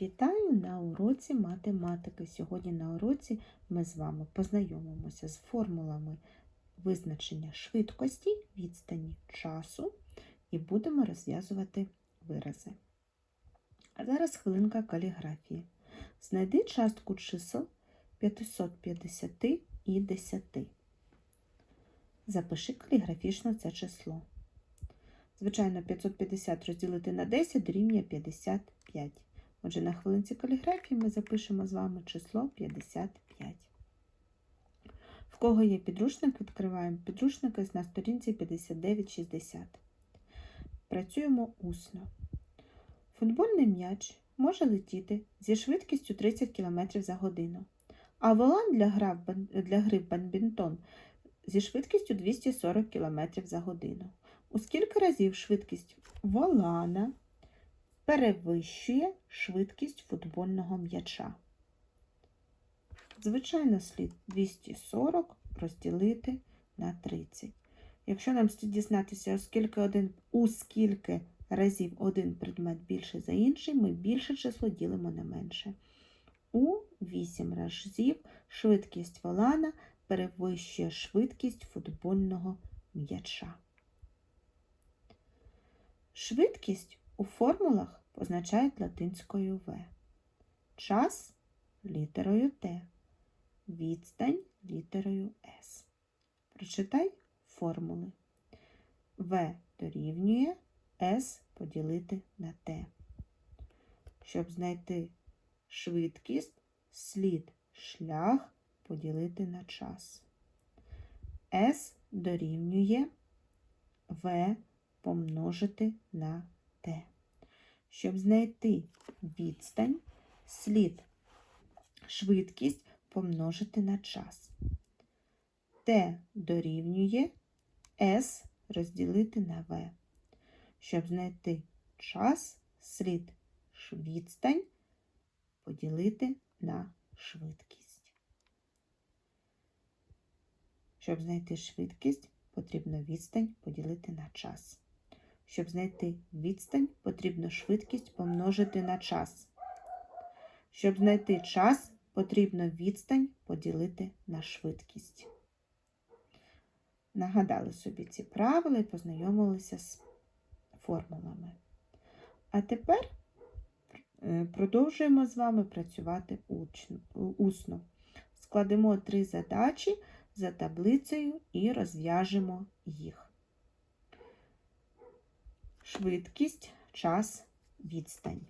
Вітаю на уроці математики. Сьогодні на уроці ми з вами познайомимося з формулами визначення швидкості, відстані часу і будемо розв'язувати вирази. А зараз хвилинка каліграфії. Знайди частку чисел 550 і 10. Запиши каліграфічно це число. Звичайно, 550 розділити на 10 дорівнює 55. Отже, на хвилинці каліграфії ми запишемо з вами число 55. В кого є підручник, відкриваємо підручники на сторінці 5960. Працюємо усно. Футбольний м'яч може летіти зі швидкістю 30 км за годину, а волан для, гра для гри в бадмінтон зі швидкістю 240 км за годину. У скільки разів швидкість волана перевищує швидкість футбольного м'яча? Звичайно, слід 240 розділити на 30. Якщо нам слід дізнатися, оскільки один, у скільки разів один предмет більше за інший, ми більше число ділимо на менше. У 8 разів швидкість волана перевищує швидкість футбольного м'яча. Швидкість у формулах позначають латинською В. Час літерою Т. Відстань літерою С. Прочитай формули. В дорівнює С поділити на Т. Щоб знайти швидкість, слід шлях поділити на час. С дорівнює В помножити на Т. Щоб знайти відстань, слід швидкість помножити на час. Т дорівнює С розділити на В. Щоб знайти час, слід відстань поділити на швидкість. Щоб знайти швидкість, потрібно відстань поділити на час. Щоб знайти відстань, потрібно швидкість помножити на час. Щоб знайти час, потрібно відстань поділити на швидкість. Нагадали собі ці правила і познайомилися з формулами. А тепер е, продовжуємо з вами працювати усно. Складемо три задачі за таблицею і розв'яжемо їх. Швидкість, час, відстань.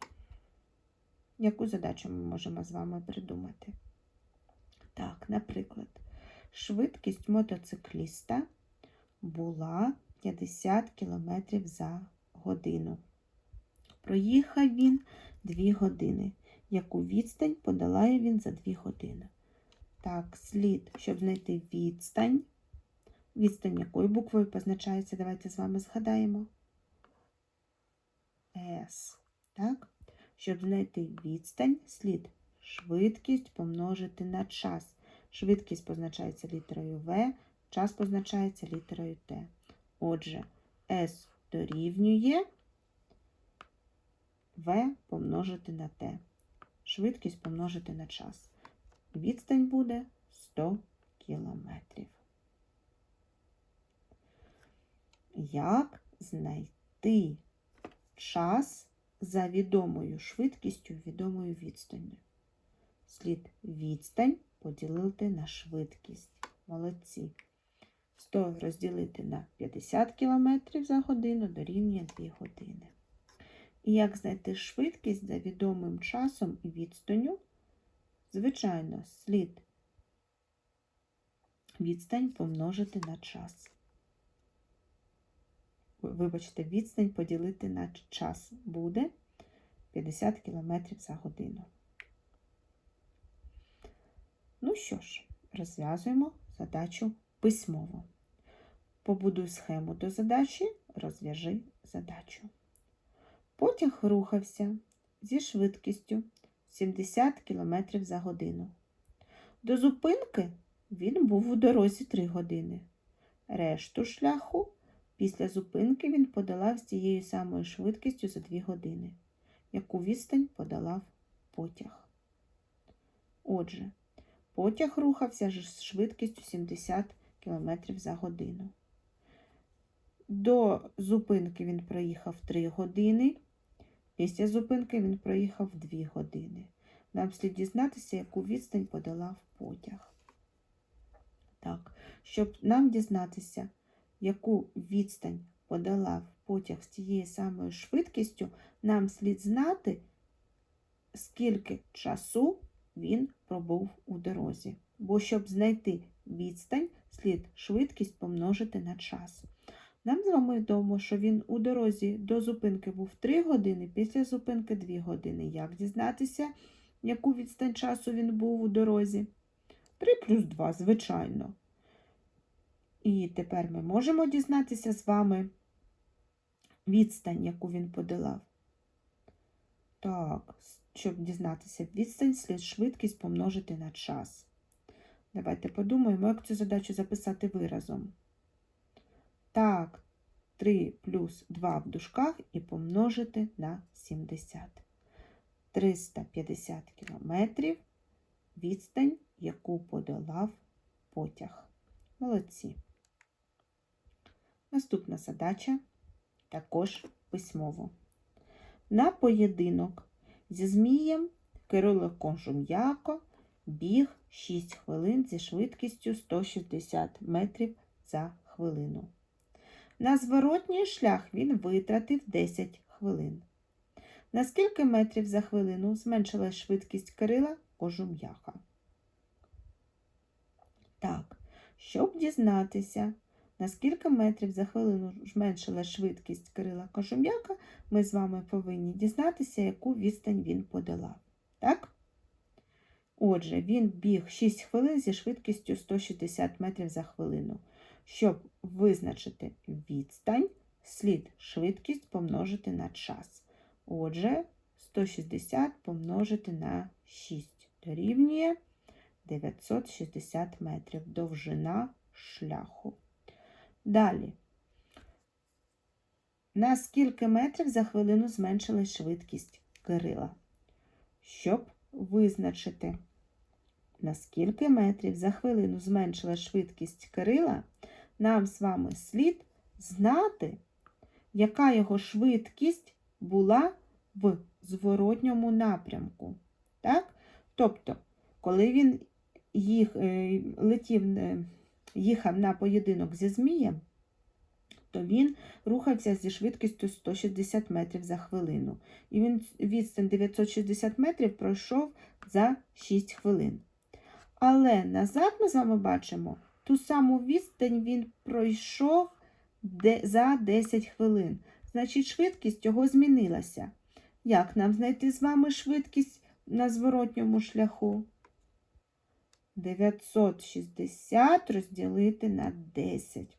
Яку задачу ми можемо з вами придумати? Так, наприклад, швидкість мотоцикліста була 50 км за годину. Проїхав він 2 години. Яку відстань подолає він за 2 години? Так, слід, щоб знайти відстань. Відстань якою буквою позначається, давайте з вами згадаємо. С. Так? Щоб знайти відстань, слід швидкість помножити на час. Швидкість позначається літерою В, час позначається літерою Т. Отже, С дорівнює В помножити на Т. Швидкість помножити на час. Відстань буде 100 кілометрів. Як знайти час за відомою швидкістю, відомою відстанню? Слід відстань поділити на швидкість. Молодці. 100 розділити на 50 км за годину дорівнює 2 години. І як знайти швидкість за відомим часом і відстанню? Звичайно, слід відстань помножити на час. Ви- Вибачте, відстань поділити на час буде 50 км за годину. Ну що ж, розв'язуємо задачу письмово. Побудуй схему до задачі, розв'яжи задачу. Потяг рухався зі швидкістю 70 км за годину. До зупинки він був у дорозі 3 години. Решту шляху після зупинки він подолав з тією самою швидкістю за 2 години. Яку відстань подолав потяг. Отже, потяг рухався з швидкістю 70 км за годину. До зупинки він проїхав 3 години. Після зупинки він проїхав 2 години. Нам слід дізнатися, яку відстань подолав потяг. Так, щоб нам дізнатися, яку відстань подолав потяг з тією самою швидкістю, нам слід знати, скільки часу він пробув у дорозі. Бо щоб знайти відстань, слід швидкість помножити на час. Нам з вами відомо, що він у дорозі до зупинки був 3 години, після зупинки 2 години. Як дізнатися, яку відстань часу він був у дорозі? 3 плюс 2, звичайно. І тепер ми можемо дізнатися з вами відстань, яку він подолав. Так, щоб дізнатися відстань, слід швидкість помножити на час. Давайте подумаємо, як цю задачу записати виразом. Так, 3 плюс 2 в дужках і помножити на 70. 350 кілометрів відстань, яку подолав потяг. Молодці. Наступна задача також письмово. На поєдинок зі Змієм Кирило Конжум'яко біг 6 хвилин зі швидкістю 160 метрів за хвилину. На зворотній шлях він витратив 10 хвилин. На скільки метрів за хвилину зменшилась швидкість Кирила Кожум'яка? Так, щоб дізнатися, на скільки метрів за хвилину зменшила швидкість Кирила Кожум'яка, ми з вами повинні дізнатися, яку відстань він подолав. Так? Отже, він біг 6 хвилин зі швидкістю 160 метрів за хвилину. Щоб визначити відстань, слід швидкість помножити на час. Отже, 160 помножити на 6 дорівнює 960 метрів довжина шляху. Далі. На скільки метрів за хвилину зменшилась швидкість Кирила? Щоб визначити, на скільки метрів за хвилину зменшилась швидкість Кирила, нам з вами слід знати, яка його швидкість була в зворотньому напрямку. Так? Тобто, коли він їх, е, летів, е, їхав на поєдинок зі Змієм, то він рухався зі швидкістю 160 метрів за хвилину. І він відстань 960 метрів пройшов за 6 хвилин. Але назад ми з вами бачимо, ту саму відстань він пройшов за 10 хвилин. Значить, швидкість його змінилася. Як нам знайти з вами швидкість на зворотньому шляху? 960 розділити на 10.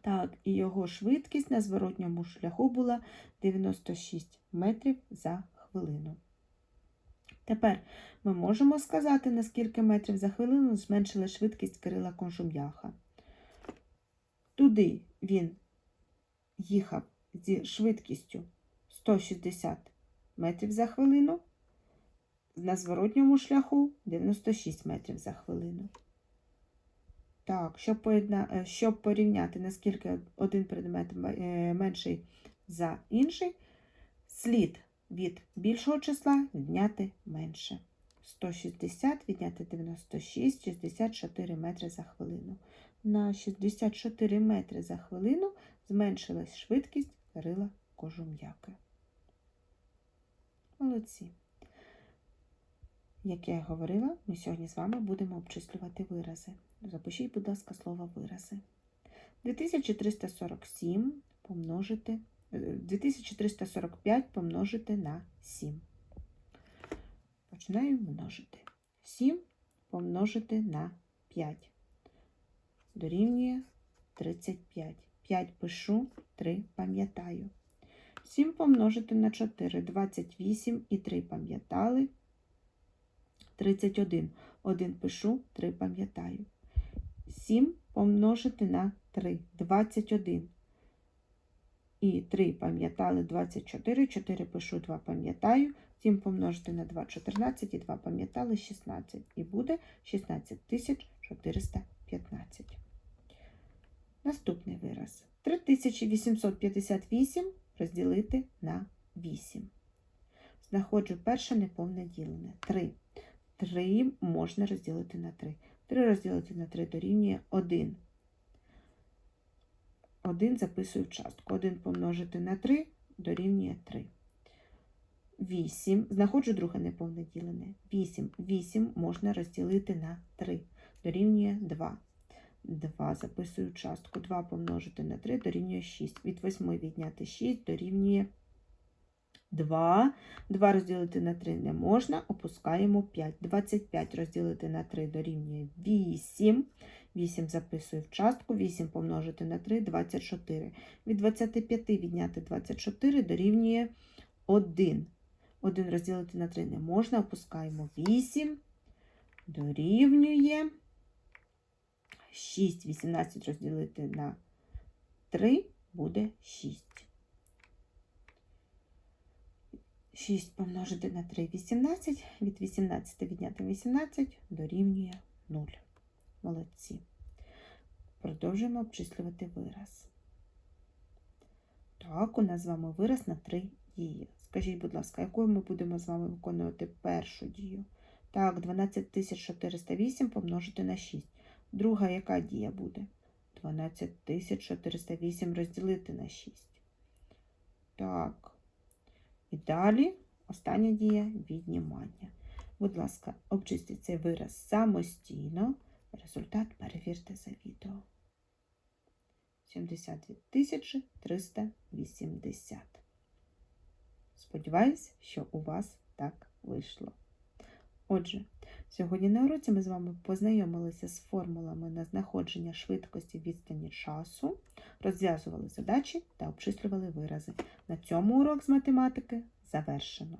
Так, і його швидкість на зворотньому шляху була 96 метрів за хвилину. Тепер ми можемо сказати, на скільки метрів за хвилину зменшила швидкість Кирила Конжум'яха. Туди він їхав зі швидкістю 160 метрів за хвилину, на зворотньому шляху 96 метрів за хвилину. Так, щоб, поєдна... щоб порівняти, наскільки один предмет менший за інший, слід від більшого числа відняти менше. 160 відняти 96, 64 метри за хвилину. На 64 метри за хвилину зменшилась швидкість Кирила Кожум'яки. Молодці. Як я говорила, ми сьогодні з вами будемо обчислювати вирази. Запишіть, будь ласка, слово вирази. 2347 помножити 2345 помножити на 7. Починаю множити. 7 помножити на 5. Дорівнює 35. 5 пишу, 3 пам'ятаю. 7 помножити на 4, 28 і 3 пам'ятали. 31. 1 пишу, 3 пам'ятаю. 7 помножити на 3, 21. І 3 пам'ятали 24, 4 пишу, 2 пам'ятаю. 7 помножити на 2 14 і 2 пам'ятали 16. І буде 16 415. Наступний вираз. 3858 розділити на 8. Знаходжу перше неповне ділене. 3. 3 можна розділити на 3. 3 розділити на 3 дорівнює 1. 1 записую в частку. 1 помножити на 3 дорівнює 3. 8. Знаходжу друге неповне ділене. 8. 8 можна розділити на 3. Дорівнює 2. 2 записую в частку. 2 помножити на 3 дорівнює 6. Від 8 відняти 6 дорівнює 2. 2 розділити на 3 не можна. Опускаємо 5. 25 розділити на 3 дорівнює 8. 8 записую в частку. 8 помножити на 3 24. Від 25 відняти 24 дорівнює 1. 1 розділити на 3 не можна. Опускаємо 8. Дорівнює 6. 18 розділити на 3 буде 6. 6 помножити на 3 18. Від 18 відняти 18 дорівнює 0. Молодці. Продовжуємо обчислювати вираз. Так, у нас з вами вираз на 3 дії. Скажіть, будь ласка, якою ми будемо з вами виконувати першу дію? Так, 12408 помножити на 6. Друга яка дія буде? 12408 розділити на 6. Так. І далі остання дія віднімання. Будь ласка, обчистіть цей вираз самостійно. Результат перевірте за відео. 72 380. Сподіваюсь, що у вас так вийшло. Отже, сьогодні на уроці ми з вами познайомилися з формулами на знаходження швидкості відстані часу, розв'язували задачі та обчислювали вирази. На цьому урок з математики завершено.